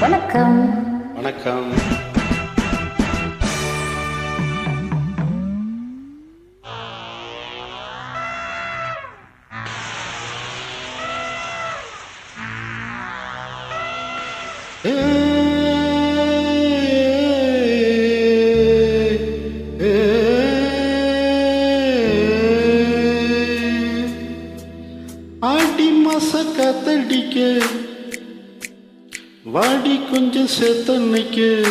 வணக்கம். வணக்கம். ஆட்டி மசக்க தடிக்க வாடி கொஞ்சம் செத்தன்னைக்கு.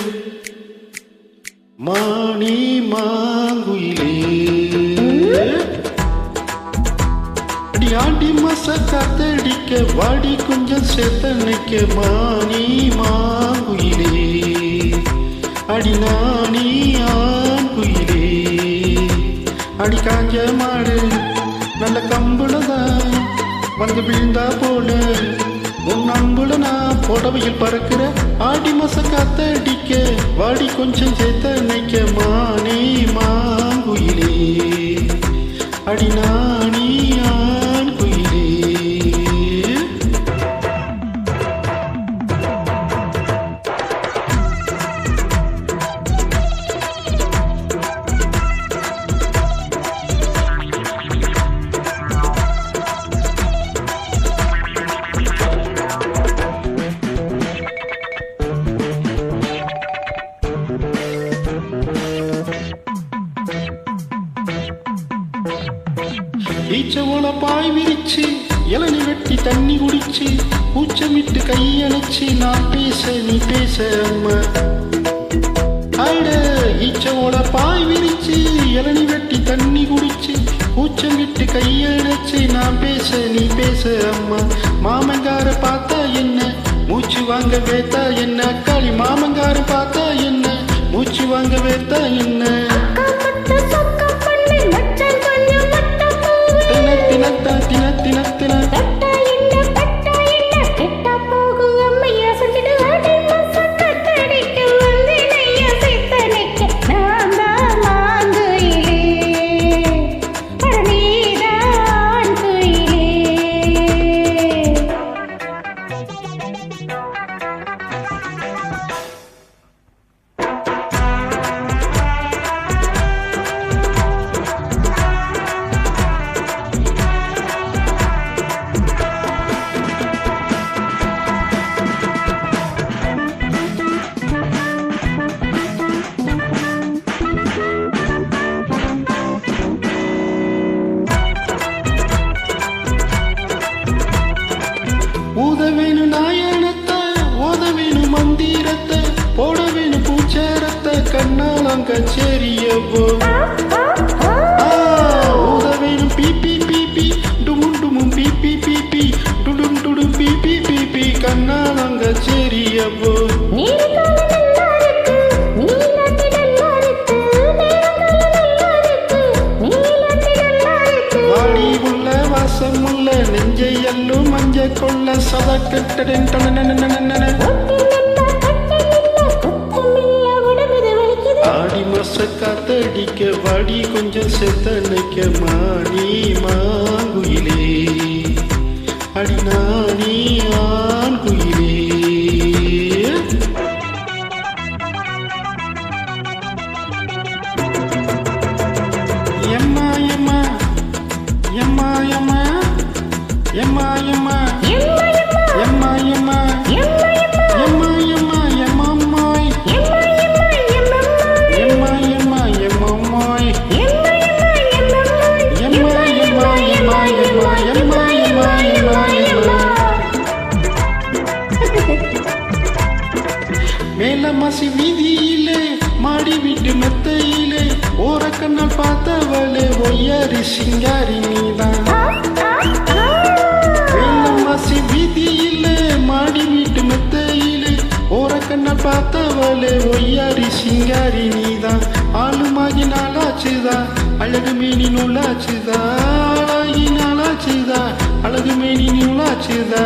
மாணி மாங்குயிலே. அடி ஆடி மாச காத்தடிக்க வாடி கொஞ்சம் செத்தன்னைக்கு. மாணி மாங்குயிலே. அடி நாணி ஆங்குயிலே. அடி காஞ்ச மாடு நல்ல கம்புலதான் வந்து விழுந்தா போல. உன் அன்புல நான் புடவையில் பறக்கிற ஆடி மாச காத்தடிக்க வாடி கொஞ்சம் சேர்த்த நினைக்க மானே மாங்குயிலே. அடினா ஈச்சவோல பாய் விரிச்சு இளநி வெட்டி தண்ணி குடிச்சு கூச்சமிட்டு கையணைச்சு நான் பேச நீ பேச அம்மா. அட பாய் விரிச்சு இளநி வெட்டி தண்ணி குடிச்சு கூச்சமிட்டு கையணைச்சு நான் பேச நீ பேச அம்மா. மாமங்கார பார்த்தா என்ன? மூச்சு வாங்க வேத்தா என்ன? அக்காளி மாமங்கார பார்த்தா என்ன? மூச்சு வாங்க வேத்தா என்ன? நாயணத்தை உதவினும் மந்திரத்தை போடவினும் பூச்சேரத்தை கண்ணாலங்க செரியப்போ எல்லும் மஞ்ச கொள்ள சதக்கட்டடன் ஆடி மாச காத்தடிக்க வாடி கொஞ்சம் செத்தனைக்க மாடி மாங்குயிலே அடி நாணி ஆண் குயிலே. எம்மா எம்மா எம்மா எம்மா எம்மா மேலமாசி வீதியிலே மாடி வீட்டு மெத்தையிலே ஓரக்கண்ணால் பார்த்தவளே ஒய்யாரி சிங்காரி நீதான் பார்த்தவளே ஒய்யாரி சிங்காரி நீதான் ஆளுமாகி நாளாச்சுதா அழகு மேனி நூலாச்சுதா. ஆளாகி நாளாச்சுதா அழகு மேனி நூலாச்சுதா.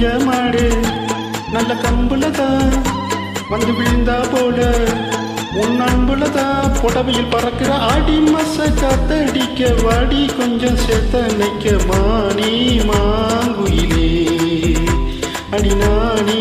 கொஞ்ச மாடு நல்ல தான் வந்து விழுந்தா போல. உன் அன்புல புடவையில் பறக்கிற ஆடி மச காத்தடிக்க வாடி கொஞ்சம் சேர்த்த நிக்க மானி மாங்குயிலே. அடி நானி